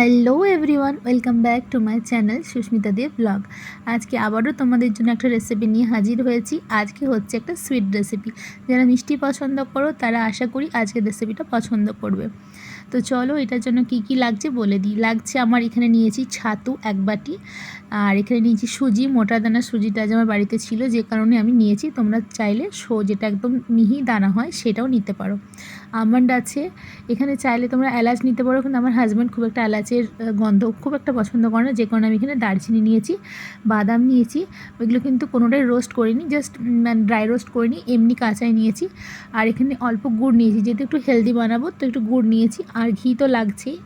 Hello everyone, welcome back to my channel Susmita Deb blog. আজকে আবারও তোমাদের জন্য একটা রেসিপি নিয়ে হাজির হয়েছি। আজকে হচ্ছে একটা সুইট রেসিপি যারা মিষ্টি পছন্দ করো, তারা আশা করি আজকের রেসিপিটা পছন্দ করবে। তো চলো এটার জন্য কি কি লাগছে বলে দিই। লাগছে আমার এখানে নিয়েছি ছাতু এক বাটি, আর এখানে নিয়েছি সুজি, মোটা দানা সুজিটা আজ আমার বাড়িতে ছিল, যে কারণে আমি নিয়েছি। তোমরা চাইলে শো যেটা একদম মিহি দানা হয়, সেটাও নিতে পারো। আমন্ড আছে। এখানে চাইলে তোমরা এলাচ নিতে পারো, কিন্তু আমার হাজব্যান্ড খুব একটা এলাচের গন্ধ খুব একটা পছন্দ করে না। যে কারণে আমি এখানে দারচিনি নিয়েছি, বাদাম নিয়েছি, ওইগুলো কিন্তু কোনোটাই রোস্ট করিনি জাস্ট মানে ড্রাই রোস্ট করিনি, এমনি কাঁচাই নিয়েছি। আর এখানে অল্প গুড় নিয়েছি, যেহেতু একটু হেলদি বানাবো, তো একটু গুড় নিয়েছি। আর ঘি তো লাগছেই,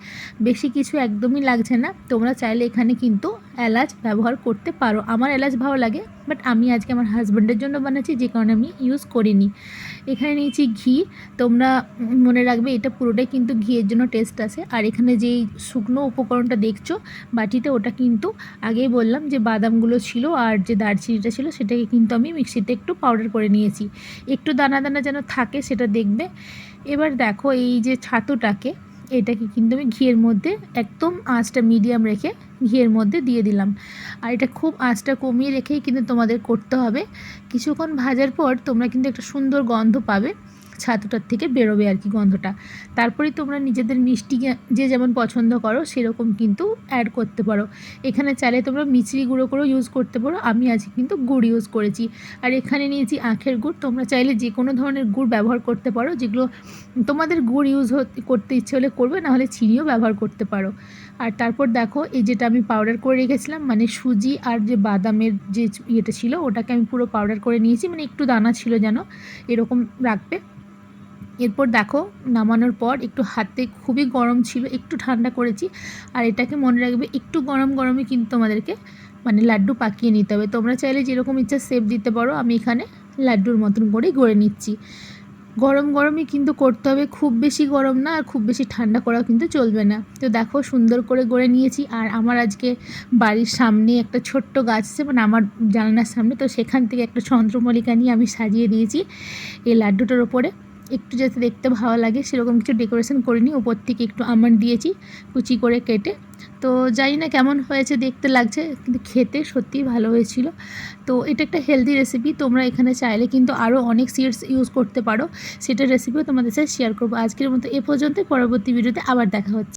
বেশি কিছু একদমই লাগছে না। তোমরা চাইলে এখানে কিন্তু এলাচ ব্যবহার করতে পারো। আমার এলাচ ভালো লাগে বাট আমি আজকে আমার হাজব্যান্ডের জন্য বানাচ্ছি, যে কারণে আমি ইউজ করিনি। এখানে নিয়েছি ঘি, তোমরা মনে রাখবে এটা পুরোটাই কিন্তু ঘিয়ের জন্য টেস্ট আছে। আর এখানে যেই শুকনো উপকরণটা দেখছ, বাটিতে ওটা কিন্তু আগেই বললাম যে বাদামগুলো ছিল আর যে দারচিনিটা ছিল, সেটাকে কিন্তু আমি মিক্সিতে একটু পাউডার করে নিয়েছি। একটু দানা দানা যেন থাকে সেটা দেখবে। এবার দেখো এই যে ছাতুটাকে, এটাকে কিন্তু আমি ঘিয়ের মধ্যে একদম আঁচটা মিডিয়াম রেখে ঘিয়ের মধ্যে দিয়ে দিলাম। আর এটা খুব আঁচটা কমিয়ে রেখেই কিন্তু তোমাদের করতে হবে। কিছুক্ষণ ভাজার পর তোমরা কিন্তু একটা সুন্দর গন্ধ পাবে। ছাতুটার থেকে বেরোবে আর কি গন্ধটা। তারপরে তোমরা নিজেদের মিষ্টি যে যেমন পছন্দ করো, সেরকম কিন্তু অ্যাড করতে পারো। এখানে চাইলে তোমরা মিচড়ি গুঁড়ো করেও ইউজ করতে পারো। আমি আজকে কিন্তু গুড় ইউজ করেছি। আর এখানে নিয়েছি আখের গুড়। তোমরা চাইলে যে কোনো ধরনের গুড় ব্যবহার করতে পারো। যেগুলো তোমাদের গুড় ইউজ করতে ইচ্ছে হলে করবে নাহলে চিনিও ব্যবহার করতে পারো। আর তারপর দেখো, এই যেটা আমি পাউডার করে রেখেছিলাম মানে সুজি আর যে বাদামের যে ইয়েটা ছিল, ওটাকে আমি পুরো পাউডার করে নিয়েছি। মানে একটু দানা ছিল যেন এরকম রাখবে। এরপর দেখো, নামানোর পর একটু হাতে খুবই গরম ছিল, একটু ঠান্ডা করেছি, আর এটাকে মনে রাখবে একটু গরম গরমে কিন্তু তোমাদেরকে মানে লাড্ডু পাকিয়ে নিতে হবে। তোমরা চাইলে যেরকম ইচ্ছা সেপ দিতে পারো, আমি এখানে লাড্ডুর মতন করেই গড়ে নিচ্ছি। গরম গরমই কিন্তু করতে হবে, খুব বেশি গরম না, আর খুব বেশি ঠান্ডা করা কিন্তু চলবে না। তো দেখো, সুন্দর করে গড়ে নিয়েছি, আর আমার আজকে বাড়ির সামনে একটা ছোট্ট গাছ আছে মানে আমার জানালার সামনে, তো সেখান থেকে একটা চন্দ্রমল্লিকা নিয়ে আমি সাজিয়ে দিয়েছি এই লাড্ডুটার ওপরে একটু যাতে দেখতে ভালো লাগে, সেরকম কিছু ডেকোরেশন করিনি। ওপর থেকে একটু আমন্ড দিয়েছি, কুচি করে কেটে। তো জানি না কেমন হয়েছে, দেখতে লাগছে, কিন্তু খেতে সত্যিই ভালো হয়েছিল। তো এটা একটা হেলদি রেসিপি তোমরা এখানে চাইলে কিন্তু আরও অনেক সিডস ইউজ করতে পারো। সেটা রেসিপিও তোমাদের সাথে শেয়ার করব। আজকের মতো এ পর্যন্ত পরবর্তী ভিডিওতে আবার দেখা হচ্ছে।